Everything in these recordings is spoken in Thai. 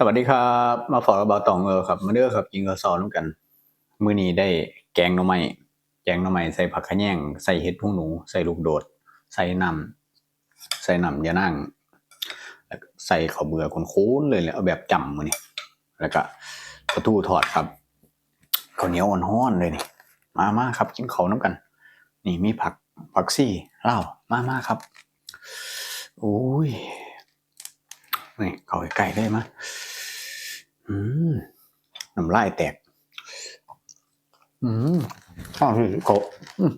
สวัสดีครับ มาฝากบาตองเออครับ มาเด้อครับกินข้าวซอยร่วมกัน มื้อนี้ได้แกงหน่อไม้แกงหน่อไม้ใส่ผักขะแยงใส่เห็ดหูหนู ใส่ลูกโดด ใส่น้ำใส่น้ำยะนางแล้วใส่ข้าวเบื่อคุ้นๆเลยแหละเอาแบบจำมื้อนี้แล้วก็ปลาทูทอดครับข้าวเหนียวอ่อนๆเลยนี่ มามาครับกินข้าวน้ำกัน นี่มีผักผักซี่ลามามาครับโอ้ย นี่เข้าใกล้ได้มะอืมน้ำลายแตก อืมข้าวที่โกอืม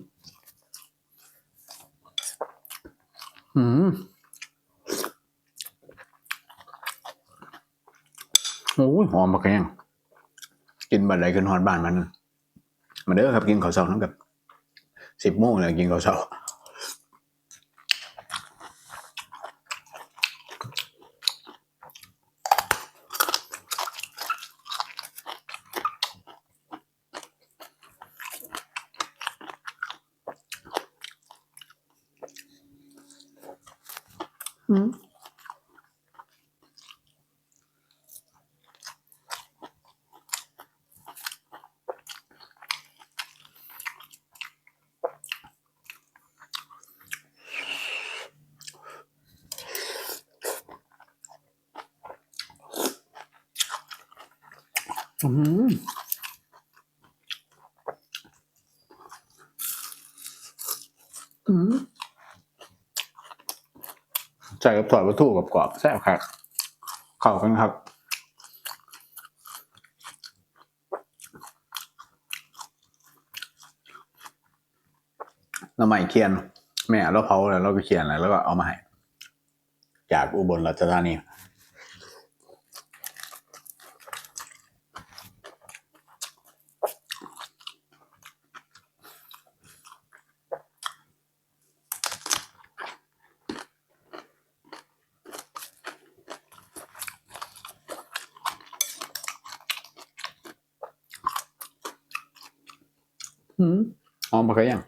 อืมโอ้ยหอมมากแกงกินบัดไรขึ้นหอนบ้านมัน มาเด้อครับกินข้าวเช้าน้ำกับสิบโมงเลยกินข้าวเช้า อืมอืมอืม ใส่กับถอดวัตถุกับกรอบแซ่บครับเข้ากันครับเราใหม่เคียน แม่เราเผาแล้วเราไปเคียนแล้วแล้วก็เอามาให้จากอุบลราชธานี อืมหอมปะก็ยัง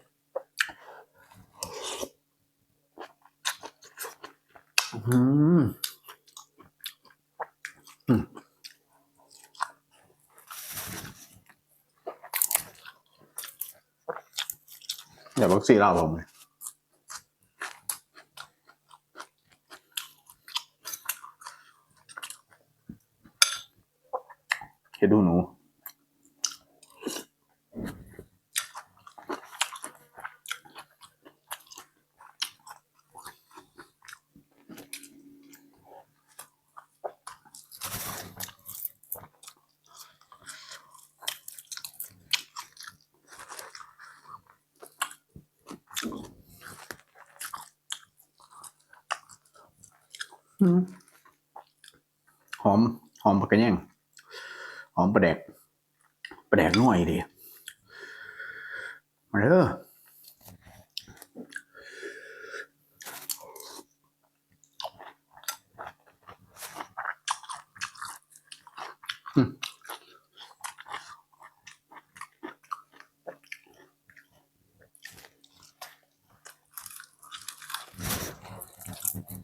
อืมอืมอย่าบอกสีเราผมเลยเห็ดดูหนู อืม หอม หอมผักกระแยงหอมปลาแดกปลาแดกหน่อยดีมาเด้ออืม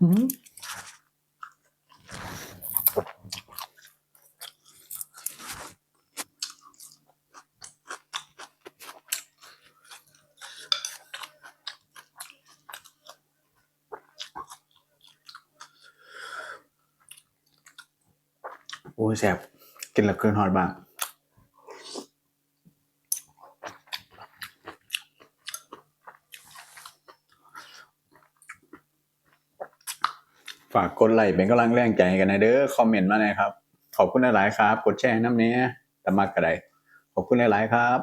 อื อ้ยแสบกินแล้วเกินหอดบ้างฝากกดไลค์เป็นกำลังแรงใจกันนะเด้อคอมเมนต์มาหน่อยครับ ขอบคุณหลายๆครับ กดแชร์น้ำเนี้ยแต่มากกระไดขอบคุณหลายๆครับ